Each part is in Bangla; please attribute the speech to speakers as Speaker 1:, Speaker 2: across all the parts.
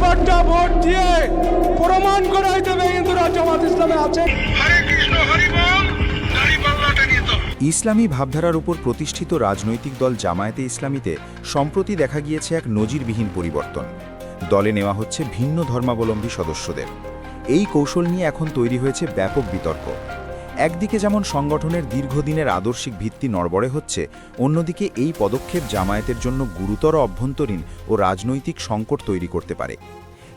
Speaker 1: ব্যাপারটা ভোট দিয়ে প্রমাণ করাই দেবে হিন্দুরা জামাত ইসলামে আছে।
Speaker 2: ইসলামী ভাবধারার উপর প্রতিষ্ঠিত রাজনৈতিক দল জামায়াতে ইসলামীতে সম্প্রতি দেখা গিয়েছে এক নজিরবিহীন পরিবর্তন। দলে নেওয়া হচ্ছে ভিন্ন ধর্মাবলম্বী সদস্যদের। এই কৌশল নিয়ে এখন তৈরি হয়েছে ব্যাপক বিতর্ক। একদিকে যেমন সংগঠনের দীর্ঘদিনের আদর্শিক ভিত্তি নড়বড়ে হচ্ছে, অন্যদিকে এই পদক্ষেপ জামায়াতের জন্য গুরুতর অভ্যন্তরীণ ও রাজনৈতিক সংকট তৈরি করতে পারে।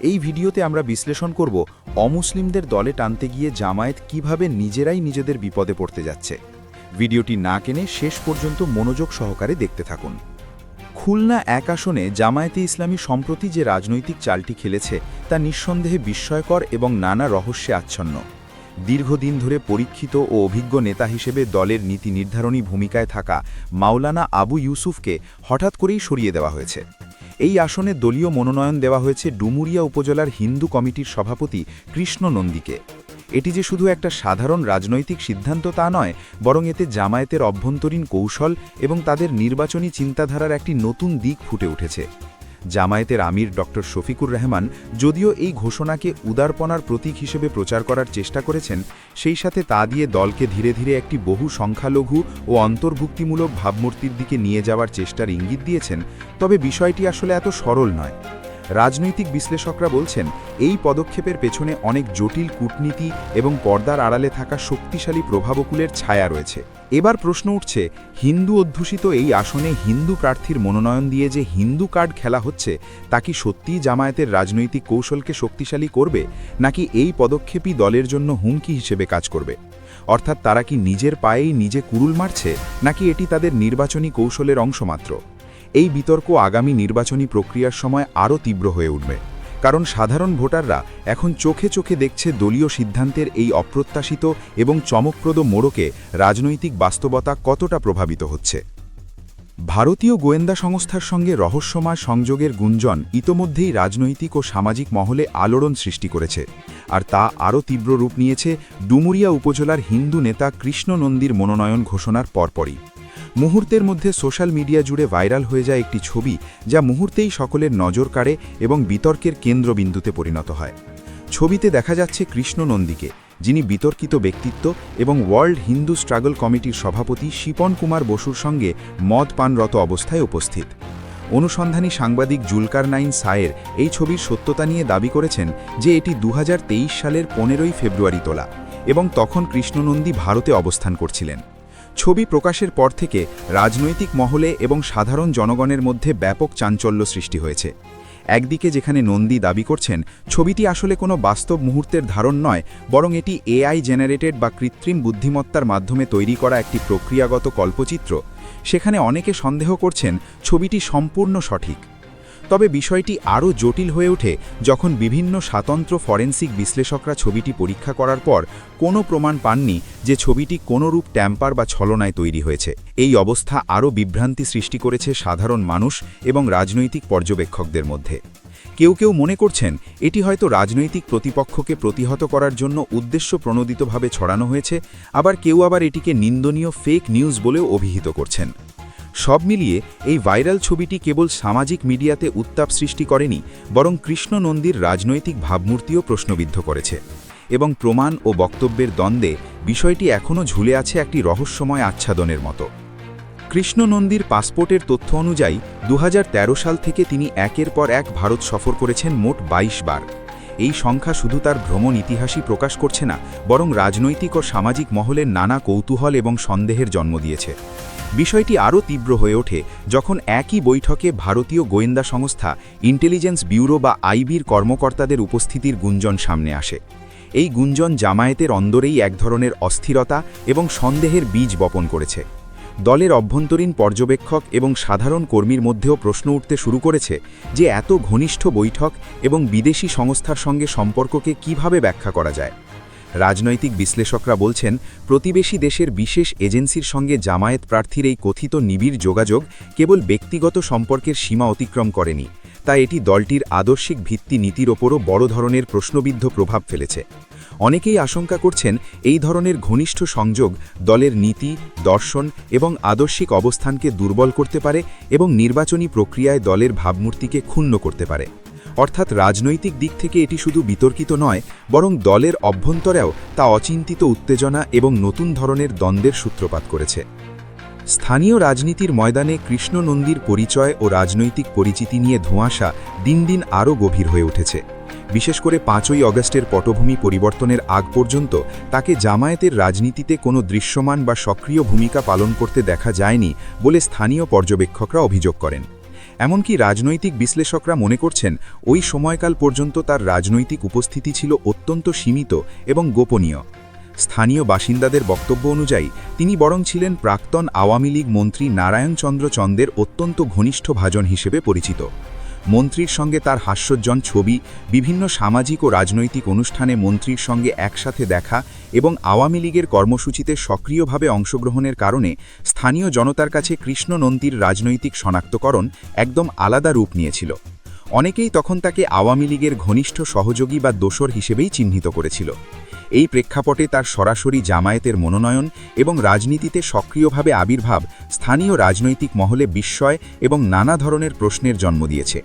Speaker 2: এই ভিডিওতে আমরা বিশ্লেষণ করব অমুসলিমদের দলে টানতে গিয়ে জামায়াত কীভাবে নিজেরাই নিজেদের বিপদে পড়তে যাচ্ছে। ভিডিওটি না কেনে শেষ পর্যন্ত মনোযোগ সহকারে দেখতে থাকুন। খুলনা এক আসনে জামায়াতে ইসলামী সম্প্রতি যে রাজনৈতিক চালটি খেলেছে, তা নিঃসন্দেহে বিস্ময়কর এবং নানা রহস্যে আচ্ছন্ন। দীর্ঘদিন ধরে পরীক্ষিত ও অভিজ্ঞ নেতা হিসেবে দলের নীতি নির্ধারণী ভূমিকায় থাকা মাওলানা আবু ইউসুফকে হঠাৎ করেই সরিয়ে দেওয়া হয়েছে। এই আসনে দলীয় মনোনয়ন দেওয়া হয়েছে ডুমুরিয়া উপজেলার হিন্দু কমিটির সভাপতি কৃষ্ণ নন্দীকে। এটি যে শুধু একটা সাধারণ রাজনৈতিক সিদ্ধান্ত তা নয়, বরং এতে জামায়াতের অভ্যন্তরীণ কৌশল এবং তাদের নির্বাচনী চিন্তাধারার একটি নতুন দিক ফুটে উঠেছে। জামায়াতের আমির ডক্টর শফিকুর রহমান যদিও এই ঘোষণাকে উদারপনার প্রতীক হিসেবে প্রচার করার চেষ্টা করেছেন, সেই সাথে তা দিয়ে দলকে ধীরে ধীরে একটি বহু সংখ্যালঘু ও অন্তর্ভুক্তিমূলক ভাবমূর্তির দিকে নিয়ে যাওয়ার চেষ্টার ইঙ্গিত দিয়েছেন, তবে বিষয়টি আসলে এত সরল নয়। রাজনৈতিক বিশ্লেষকরা বলছেন, এই পদক্ষেপের পেছনে অনেক জটিল কূটনীতি এবং পর্দার আড়ালে থাকা শক্তিশালী প্রভাবকুলের ছায়া রয়েছে। এবার প্রশ্ন উঠছে, হিন্দু অধ্যুষিত এই আসনে হিন্দু প্রার্থীর মনোনয়ন দিয়ে যে হিন্দু কার্ড খেলা হচ্ছে, তা কি সত্যিই জামায়াতের রাজনৈতিক কৌশলকে শক্তিশালী করবে, নাকি এই পদক্ষেপই দলের জন্য হুমকি হিসেবে কাজ করবে? অর্থাৎ তারা কি নিজের পায়েই নিজে কুরুল মারছে, নাকি এটি তাদের নির্বাচনী কৌশলের অংশমাত্র? এই বিতর্ক আগামী নির্বাচনী প্রক্রিয়ার সময় আরও তীব্র হয়ে উঠবে। কারণ সাধারণ ভোটাররা এখন চোখে চোখে দেখছে দলীয় সিদ্ধান্তের এই অপ্রত্যাশিত এবং চমকপ্রদ মোড়কে রাজনৈতিক বাস্তবতা কতটা প্রভাবিত হচ্ছে। ভারতীয় গোয়েন্দা সংস্থার সঙ্গে রহস্যময় সংযোগের গুঞ্জন ইতোমধ্যেই রাজনৈতিক ও সামাজিক মহলে আলোড়ন সৃষ্টি করেছে। আর তা আরও তীব্র রূপ নিয়েছে ডুমুরিয়া উপজেলার হিন্দু নেতা কৃষ্ণ নন্দীর মনোনয়ন ঘোষণার পরপরই। মুহূর্তের মধ্যে সোশ্যাল মিডিয়া জুড়ে ভাইরাল হয়ে যায় একটি ছবি যা মুহূর্তেই সকলের নজর কাড়ে এবং বিতর্কের কেন্দ্রবিন্দুতে পরিণত হয়। ছবিতে দেখা যাচ্ছে কৃষ্ণ নন্দীকে, যিনি বিতর্কিত ব্যক্তিত্ব এবং ওয়ার্ল্ড হিন্দু স্ট্রাগল কমিটির সভাপতি শিপন কুমার বসুর সঙ্গে মদ পানরত অবস্থায় উপস্থিত। অনুসন্ধানী সাংবাদিক জুলকার নাইন সায়ের এই ছবির সত্যতা নিয়ে দাবি করেছেন যে এটি দু হাজার তেইশ সালের পনেরোই ফেব্রুয়ারি তোলা এবং তখন কৃষ্ণনন্দী ভারতে অবস্থান করছিলেন। ছবি প্রকাশের পর থেকে রাজনৈতিক মহলে এবং সাধারণ জনগণের মধ্যে ব্যাপক চাঞ্চল্য সৃষ্টি হয়েছে। একদিকে যেখানে নন্দী দাবি করছেন, ছবিটি আসলে কোনো বাস্তব মুহূর্তের ধারণ নয়, বরং এটি এআই জেনারেটেড বা কৃত্রিম বুদ্ধিমত্তার মাধ্যমে তৈরি করা একটি প্রক্রিয়াগত কল্পচিত্র। সেখানে অনেকে সন্দেহ করছেন, ছবিটি সম্পূর্ণ সঠিক। তবে বিষয়টি আরও জটিল হয়ে ওঠে যখন বিভিন্ন স্বাতন্ত্র ফরেন্সিক বিশ্লেষকরা ছবিটি পরীক্ষা করার পর কোনো প্রমাণ পাননি যে ছবিটি কোনোরূপ ট্যাম্পার বা ছলনায় তৈরি হয়েছে। এই অবস্থা আরও বিভ্রান্তি সৃষ্টি করেছে সাধারণ মানুষ এবং রাজনৈতিক পর্যবেক্ষকদের মধ্যে। কেউ কেউ মনে করছেন, এটি হয়তো রাজনৈতিক প্রতিপক্ষকে প্রতিহত করার জন্য উদ্দেশ্য প্রণোদিতভাবে ছড়ানো হয়েছে, আবার কেউ আবার এটিকে নিন্দনীয় ফেক নিউজ বলেও অভিহিত করছেন। সব মিলিয়ে এই ভাইরাল ছবিটি কেবল সামাজিক মিডিয়াতে উত্তাপ সৃষ্টি করেনি, বরং কৃষ্ণ নন্দীর রাজনৈতিক ভাবমূর্তিও প্রশ্নবিদ্ধ করেছে। এবং প্রমাণ ও বক্তব্যের দ্বন্দ্বে বিষয়টি এখনও ঝুলে আছে একটি রহস্যময় আচ্ছাদনের মতো। কৃষ্ণ নন্দীর পাসপোর্টের তথ্য অনুযায়ী দু হাজার তেরো সাল থেকে তিনি একের পর এক ভারত সফর করেছেন মোট ২২ বার। এই সংখ্যা শুধু তার ভ্রমণ ইতিহাসই প্রকাশ করছে না, বরং রাজনৈতিক ও সামাজিক মহলের নানা কৌতূহল এবং সন্দেহের জন্ম দিয়েছে। বিষয়টি আরও তীব্র হয়ে ওঠে যখন একই বৈঠকে ভারতীয় গোয়েন্দা সংস্থা ইন্টেলিজেন্স ব্যুরো বা আইবির কর্মকর্তাদের উপস্থিতির গুঞ্জন সামনে আসে। এই গুঞ্জন জামায়াতের অন্দরেই এক ধরনের অস্থিরতা এবং সন্দেহের বীজ বপন করেছে। দলের অভ্যন্তরীণ পর্যবেক্ষক এবং সাধারণ কর্মীর মধ্যেও প্রশ্ন উঠতে শুরু করেছে যে এত ঘনিষ্ঠ বৈঠক এবং বিদেশি সংস্থার সঙ্গে সম্পর্ককে কীভাবে ব্যাখ্যা করা যায়। রাজনৈতিক বিশ্লেষকরা বলছেন, প্রতিবেশী দেশের বিশেষ এজেন্সির সঙ্গে জামায়াত প্রার্থীর এই কথিত নিবিড় যোগাযোগ কেবল ব্যক্তিগত সম্পর্কের সীমা অতিক্রম করেনি। তা এটি দলটির আদর্শিক ভিত্তি নীতির ওপরও বড় ধরনের প্রশ্নবিদ্ধ প্রভাব ফেলেছে। অনেকেই আশঙ্কা করছেন, এই ধরনের ঘনিষ্ঠ সংযোগ দলের নীতি, দর্শন এবং আদর্শিক অবস্থানকে দুর্বল করতে পারে এবং নির্বাচনী প্রক্রিয়ায় দলের ভাবমূর্তিকে ক্ষুণ্ণ করতে পারে। অর্থাৎ রাজনৈতিক দিক থেকে এটি শুধু বিতর্কিত নয়, বরং দলের অভ্যন্তরেও তা অচিন্তিত উত্তেজনা এবং নতুন ধরনের দ্বন্দ্বের সূত্রপাত করেছে। স্থানীয় রাজনীতির ময়দানে কৃষ্ণ নন্দীর পরিচয় ও রাজনৈতিক পরিচিতি নিয়ে ধোঁয়াশা দিন দিন আরও গভীর হয়ে উঠেছে। বিশেষ করে পাঁচই অগস্টের পটভূমি পরিবর্তনের আগ পর্যন্ত তাকে জামায়াতের রাজনীতিতে কোনো দৃশ্যমান বা সক্রিয় ভূমিকা পালন করতে দেখা যায়নি বলে স্থানীয় পর্যবেক্ষকরা অভিযোগ করেন। এমনকি রাজনৈতিক বিশ্লেষকরা মনে করছেন, ওই সময়কাল পর্যন্ত তার রাজনৈতিক উপস্থিতি ছিল অত্যন্ত সীমিত এবং গোপনীয়। স্থানীয় বাসিন্দাদের বক্তব্য অনুযায়ী, তিনি বরং ছিলেন প্রাক্তন আওয়ামী লীগ মন্ত্রী নারায়ণচন্দ্র চন্দের অত্যন্ত ঘনিষ্ঠ ভাজন হিসেবে পরিচিত। মন্ত্রীর সঙ্গে তার হাস্যজ্জন ছবি, বিভিন্ন সামাজিক ও রাজনৈতিক অনুষ্ঠানে মন্ত্রীর সঙ্গে একসাথে দেখা এবং আওয়ামী লীগের কর্মসূচিতে সক্রিয়ভাবে অংশগ্রহণের কারণে স্থানীয় জনতার কাছে কৃষ্ণ নন্দীর রাজনৈতিক শনাক্তকরণ একদম আলাদা রূপ নিয়েছিল। অনেকেই তখন তাকে আওয়ামী লীগের ঘনিষ্ঠ সহযোগী বা দোসর হিসেবেই চিহ্নিত করেছিল। এই প্রেক্ষাপটে তার সরাসরি জামায়াতের মনোনয়ন এবং রাজনীতিতে সক্রিয়ভাবে আবির্ভাব স্থানীয় রাজনৈতিক মহলে বিস্ময় এবং নানা ধরনের প্রশ্নের জন্ম দিয়েছে।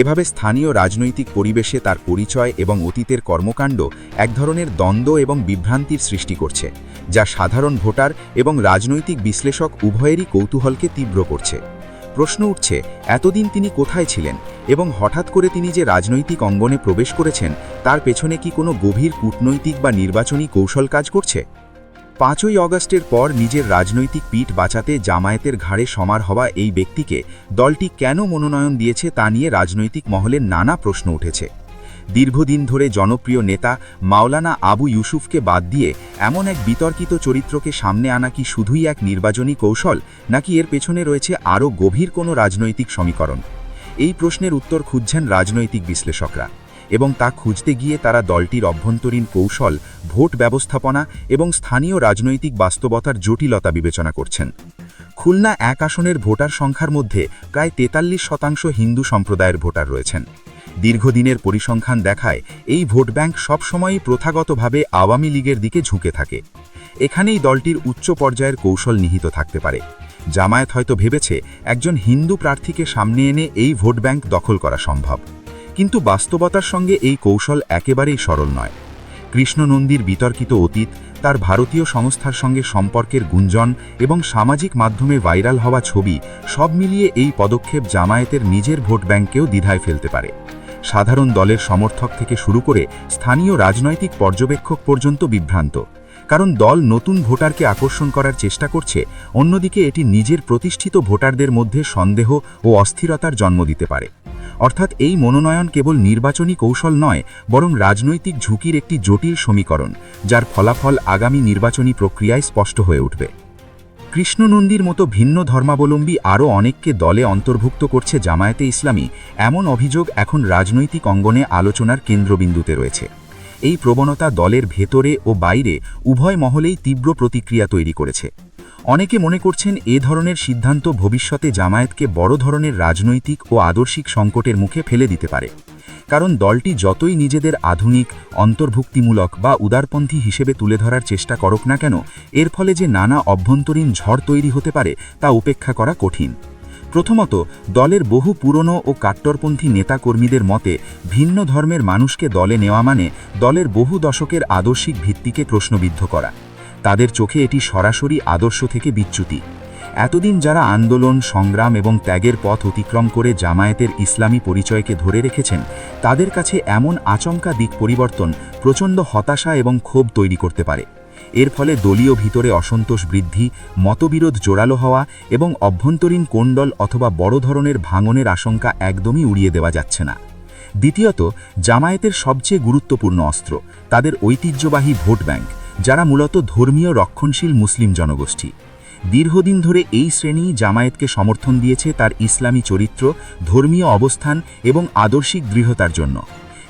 Speaker 2: এভাবে স্থানীয় রাজনৈতিক পরিবেশে তার পরিচয় এবং অতীতের কর্মকাণ্ড এক ধরনের দ্বন্দ্ব এবং বিভ্রান্তির সৃষ্টি করছে, যা সাধারণ ভোটার এবং রাজনৈতিক বিশ্লেষক উভয়েরই কৌতূহলকে তীব্র করছে। প্রশ্ন উঠছে, এতদিন তিনি কোথায় ছিলেন এবং হঠাৎ করে তিনি যে রাজনৈতিক অঙ্গনে প্রবেশ করেছেন, তার পেছনে কি কোনো গভীর কূটনৈতিক বা নির্বাচনী কৌশল কাজ করছে? পাঁচই অগস্টের পর নিজের রাজনৈতিক পিঠ বাঁচাতে জামায়াতের ঘাড়ে সমার হওয়া এই ব্যক্তিকে দলটি কেন মনোনয়ন দিয়েছে তা নিয়ে রাজনৈতিক মহলে নানা প্রশ্ন উঠেছে। দীর্ঘদিন ধরে জনপ্রিয় নেতা মাওলানা আবু ইউসুফকে বাদ দিয়ে এমন এক বিতর্কিত চরিত্রকে সামনে আনা কি শুধুই এক নির্বাচনী কৌশল, নাকি এর পেছনে রয়েছে আরও গভীর কোনো রাজনৈতিক সমীকরণ? এই প্রশ্নের উত্তর খুঁজছেন রাজনৈতিক বিশ্লেষকরা এবং তা খুঁজতে গিয়ে তারা দলটির অভ্যন্তরীণ কৌশল, ভোট ব্যবস্থাপনা এবং স্থানীয় রাজনৈতিক বাস্তবতার জটিলতা বিবেচনা করছেন। খুলনা এক আসনের ভোটার সংখ্যার মধ্যে প্রায় তেতাল্লিশ শতাংশ হিন্দু সম্প্রদায়ের ভোটার রয়েছেন। দীর্ঘদিনের পরিসংখ্যান দেখায়, এই ভোট ব্যাংক সবসময়ই প্রথাগতভাবে আওয়ামী লীগের দিকে ঝুঁকে থাকে। এখানেই দলটির উচ্চ পর্যায়ের কৌশল নিহিত থাকতে পারে। জামায়াত হয়তো ভেবেছে, একজন হিন্দু প্রার্থীকে সামনে এনে এই ভোট ব্যাংক দখল করা সম্ভব। কিন্তু বাস্তবতার সঙ্গে এই কৌশল একেবারেই সরল নয়। কৃষ্ণনন্দীর বিতর্কিত অতীত, তার ভারতীয় সংস্থার সঙ্গে সম্পর্কের গুঞ্জন এবং সামাজিক মাধ্যমে ভাইরাল হওয়া ছবি, সব মিলিয়ে এই পদক্ষেপ জামায়াতের নিজের ভোট ব্যাংককেও দ্বিধায় ফেলতে পারে। সাধারণ দলের সমর্থক থেকে শুরু করে স্থানীয় রাজনৈতিক পর্যবেক্ষক পর্যন্ত বিভ্রান্ত। কারণ দল নতুন ভোটারকে আকর্ষণ করার চেষ্টা করছে, অন্যদিকে এটি নিজের প্রতিষ্ঠিত ভোটারদের মধ্যে সন্দেহ ও অস্থিরতার জন্ম দিতে পারে। অর্থাৎ এই মনোনয়ন কেবল নির্বাচনী কৌশল নয়, বরং রাজনৈতিক ঝুঁকির একটি জটিল সমীকরণ, যার ফলাফল আগামী নির্বাচনী প্রক্রিয়ায় স্পষ্ট হয়ে উঠবে। কৃষ্ণনন্দীর মতো ভিন্ন ধর্মাবলম্বী আরও অনেককে দলে অন্তর্ভুক্ত করছে জামায়াতে ইসলামী, এমন অভিযোগ এখন রাজনৈতিক অঙ্গনে আলোচনার কেন্দ্রবিন্দুতে রয়েছে। এই প্রবণতা দলের ভেতরে ও বাইরে উভয় মহলেই তীব্র প্রতিক্রিয়া তৈরি করেছে। অনেকে মনে করছেন এ ধরনের সিদ্ধান্ত ভবিষ্যতে জামায়াতকে বড় ধরনের রাজনৈতিক ও আদর্শিক সংকটের মুখে ফেলে দিতে পারে। কারণ দলটি যতই নিজেদের আধুনিক, অন্তর্ভুক্তিমূলক বা উদারপন্থী হিসেবে তুলে ধরার চেষ্টা করুক না কেন, এর ফলে যে নানা অভ্যন্তরীণ ঝড় তৈরি হতে পারে তা উপেক্ষা করা কঠিন। প্রথমত, দলের বহু পুরনো ও কাট্টরপন্থী নেতাকর্মীদের মতে, ভিন্ন ধর্মের মানুষকে দলে নেওয়া মানে দলের বহু দশকের আদর্শিক ভিত্তিকে প্রশ্নবিদ্ধ করা। তাদের চোখে এটি সরাসরি আদর্শ থেকে বিচ্যুতি। এতদিন যারা আন্দোলন, সংগ্রাম এবং ত্যাগের পথ অতিক্রম করে জামায়াতের ইসলামী পরিচয়কে ধরে রেখেছেন, তাদের কাছে এমন আচমকা দিক পরিবর্তন প্রচণ্ড হতাশা এবং ক্ষোভ তৈরি করতে পারে। এর ফলে দলীয় ভিতরে অসন্তোষ বৃদ্ধি, মতবিরোধ জোরালো হওয়া এবং অভ্যন্তরীণ কোণ্ডল অথবা বড় ধরনের ভাঙনের আশঙ্কা একদমই উড়িয়ে দেওয়া যাচ্ছে না। দ্বিতীয়ত, জামায়াতের সবচেয়ে গুরুত্বপূর্ণ অস্ত্র, তাদের ঐতিহ্যবাহী ভোট ব্যাংক, যারা মূলত ধর্মীয় রক্ষণশীল মুসলিম জনগোষ্ঠী। দীর্ঘদিন ধরে এই শ্রেণি জামায়াতকে সমর্থন দিয়েছে তার ইসলামী চরিত্র, ধর্মীয় অবস্থান এবং আদর্শিক দৃঢ়তার জন্য।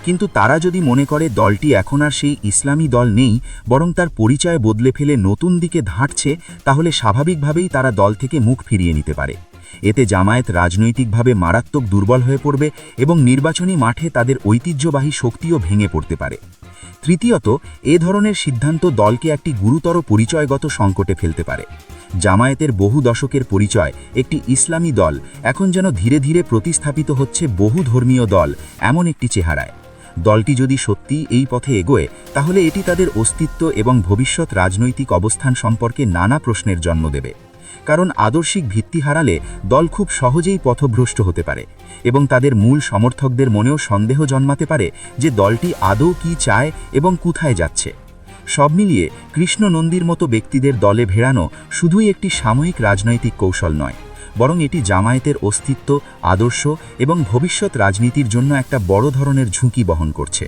Speaker 2: কিন্তু তারা যদি মনে করে দলটি এখন আর সেই ইসলামী দল নেই, বরং তার পরিচয় বদলে ফেলে নতুন দিকে ধাঁটছে, তাহলে স্বাভাবিকভাবেই তারা দল থেকে মুখ ফিরিয়ে নিতে পারে। এতে জামায়াত রাজনৈতিকভাবে মারাত্মক দুর্বল হয়ে পড়বে এবং নির্বাচনী মাঠে তাদের ঐতিহ্যবাহী শক্তিও ভেঙে পড়তে পারে। তৃতীয়ত, এ ধরনের সিদ্ধান্ত দলকে একটি গুরুতর পরিচয়গত সংকটে ফেলতে পারে। জামায়াতের বহু দশকের পরিচয়, একটি ইসলামী দল, এখন যেন ধীরে ধীরে প্রতিস্থাপিত হচ্ছে বহু ধর্মীয় দল, এমন একটি চেহারায়। দলটি যদি সত্যি এই পথে এগোয়, তাহলে এটি তাদের অস্তিত্ব এবং ভবিষ্যৎ রাজনৈতিক অবস্থান সম্পর্কে নানা প্রশ্নের জন্ম দেবে। কারণ আদর্শিক ভিত্তি হারালে দল খুব সহজেই পথভ্রষ্ট হতে পারে এবং তাদের মূল সমর্থকদের মনেও সন্দেহ জন্মাতে পারে যে দলটি আদৌ কি চায় এবং কোথায় যাচ্ছে। সব মিলিয়ে কৃষ্ণ নন্দীর মতো ব্যক্তিদের দলে ভেড়ানো শুধুই একটি সাময়িক রাজনৈতিক কৌশল নয়, বরং এটি জামায়াতের অস্তিত্ব, আদর্শ এবং ভবিষ্যৎ রাজনীতির জন্য একটা বড় ধরনের ঝুঁকি বহন করছে।